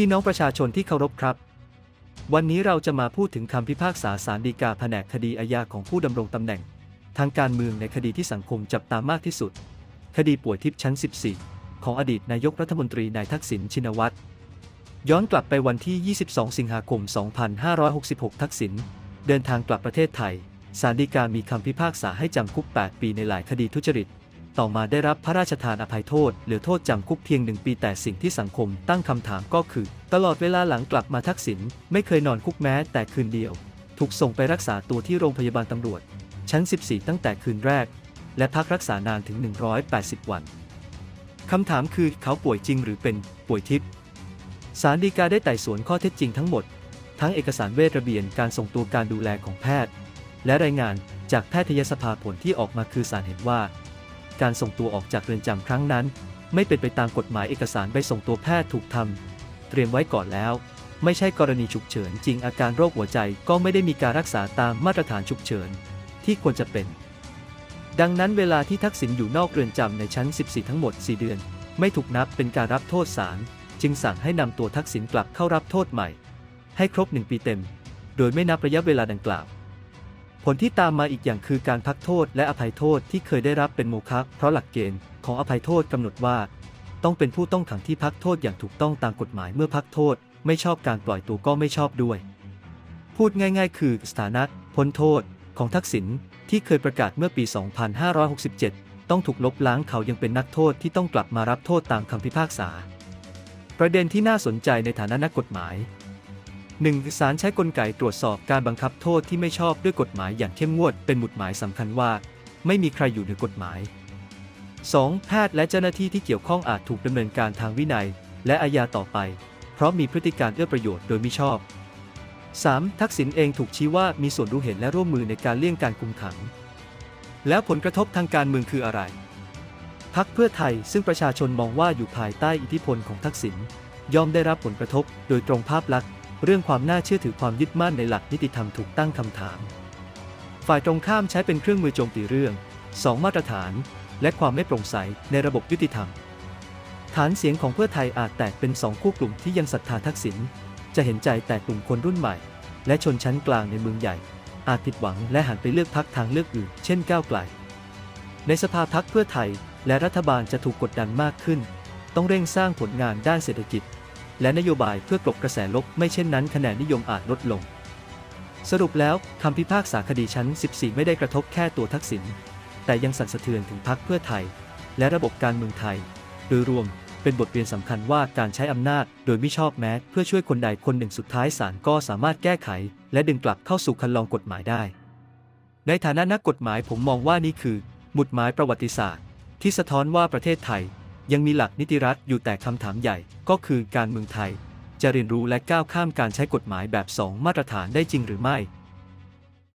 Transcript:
พี่น้องประชาชนที่เคารพครับ วันนี้เราจะมาพูดถึงคำพิพากษาศาลฎีกาแผนกคดีอาญาของผู้ดำรงตำแหน่ง ทางการเมืองในคดีที่สังคมจับตามากที่สุด คดีป่วยทิพย์ชั้น 14 ของอดีตนายกรัฐมนตรีนายทักษิณชินวัตรย้อนกลับไปวันที่ 22 สิงหาคม 2566 ทักษิณเดินทางกลับประเทศไทยศาลฎีกามีคำพิพากษาให้จำคุก 8 ปีในหลายคดีทุจริต ต่อมาได้รับพระราชทานอภัยโทษเหลือโทษจำคุกเพียงหนึ่งปีแต่สิ่งที่สังคมตั้งคำถามก็คือ ตลอดเวลาหลังกลับมาทักษิณไม่เคยนอนคุกแม้แต่คืนเดียว ถูกส่งไปรักษาตัวที่โรงพยาบาลตำรวจ ชั้น 14 ตั้งแต่คืนแรก และพักรักษานานถึง 180 วันคำถามคือเขาป่วยจริงหรือเป็นป่วยทิพย์ศาลฎีกาได้ไต่สวนข้อเท็จจริงทั้งหมด ทั้งเอกสารเวชระเบียนการส่งตัวการดูแลของแพทย์ และรายงานจากแพทยสภาผลที่ออกมาคือศาลเห็นว่า การส่งตัวออกจากเรือนจำครั้งนั้น ไม่เป็นไปตามกฎหมายเอกสารใบส่งตัวแพทย์ถูกทำเตรียมไว้ก่อนแล้ว ไม่ใช่กรณีฉุกเฉินจริงอาการโรคหัวใจก็ไม่ได้มีการรักษาตามมาตรฐานฉุกเฉิน ที่ควรจะเป็น ดังนั้นเวลาที่ทักษิณอยู่นอกเรือนจำในชั้น 14 ทั้งหมด 4 เดือน ไม่ถูกนับเป็นการรับโทษศาลจึงสั่งให้นำตัวทักษิณกลับเข้ารับโทษใหม่ ให้ครบ1ปีเต็ม โดยไม่นับระยะเวลาดังกล่าว ผลที่ตามมาอีกอย่างคือการพักโทษและอภัยโทษที่เคยได้รับเป็นโมฆะเพราะหลักเกณฑ์ของอภัยโทษกำหนดว่า ต้องเป็นผู้ต้องขังที่พักโทษอย่างถูกต้องตามกฎหมายเมื่อพักโทษ ไม่ชอบการปล่อยตัวก็ไม่ชอบด้วย พูดง่าย ๆ คือสถานะพ้นโทษของทักษิณที่เคยประกาศเมื่อปี 2567 ต้องถูกลบล้างเขายังเป็นนักโทษที่ต้องกลับมารับโทษตามคำพิพากษา ประเด็นที่น่าสนใจในฐานะนักกฎหมาย 1. ศาลใช้กลไกตรวจสอบการบังคับโทษที่ไม่ชอบด้วยกฎหมายอย่างเข้มงวดเป็นหมุดหมายสำคัญว่า ไม่มีใครอยู่เหนือกฎหมาย 2. แพทย์และเจ้าหน้าที่ที่เกี่ยวข้องอาจถูกดำเนินการทางวินัย และอาญาต่อไป เพราะมีพฤติการเอื้อประโยชน์โดยมิชอบ 3. ทักษิณเองถูกชี้ว่ามีส่วนรู้เห็นและร่วมมือในการเลี่ยงการคุมขัง แล้วผลกระทบทางการเมืองคืออะไรพักเพื่อไทยซึ่งประชาชนมองว่าอยู่ภายใต้อิทธิพลของทักษิณย่อมได้รับผลกระทบ โดยตรงภาพลักษณ์ เรื่องความน่าเชื่อถือความยึดมั่นในหลักนิติธรรมถูกตั้งคำถาม ฝ่ายตรงข้ามใช้เป็นเครื่องมือโจมตีเรื่อง 2 มาตรฐาน และความไม่โปร่งใสในระบบยุติธรรม ฐานเสียงของเพื่อไทยอาจแตกเป็นสองคู่กลุ่มที่ยังศรัทธาทักษิณจะเห็นใจแต่กลุ่มคนรุ่นใหม่ และชนชั้นกลางในเมืองใหญ่ อาจผิดหวังและหันไปเลือกพักทางเลือกอื่น เช่นก้าวไกล ในสภาพักเพื่อไทยและรัฐบาลจะถูกกดดันมากขึ้น ต้องเร่งสร้างผลงานด้านเศรษฐกิจ และนโยบายเพื่อกลบกระแสลบไม่เช่นนั้นคะแนนนิยมอาจลดลง สรุปแล้วคำพิพากษาคดีชั้น 14 ไม่ได้กระทบแค่ตัวทักษิณแต่ยังสั่นสะเทือนถึงพักเพื่อไทย และระบบการเมืองไทย โดยรวมเป็นบทเรียนสำคัญว่าการใช้อำนาจโดยไม่ชอบแม้ เพื่อช่วยคนใดคนหนึ่งสุดท้ายศาลก็สามารถแก้ไข และดึงกลับเข้าสู่คันลองกฎหมายได้ ในฐานะนักกฎหมายผมมองว่านี่คือหมุดหมายประวัติศาสตร์ ที่สะท้อนว่าประเทศไทย ยังมีหลักนิติรัฐอยู่แต่คำถามใหญ่ก็คือการเมืองไทย จะเรียนรู้และก้าวข้ามการใช้กฎหมายแบบสองมาตรฐานได้จริงหรือไม่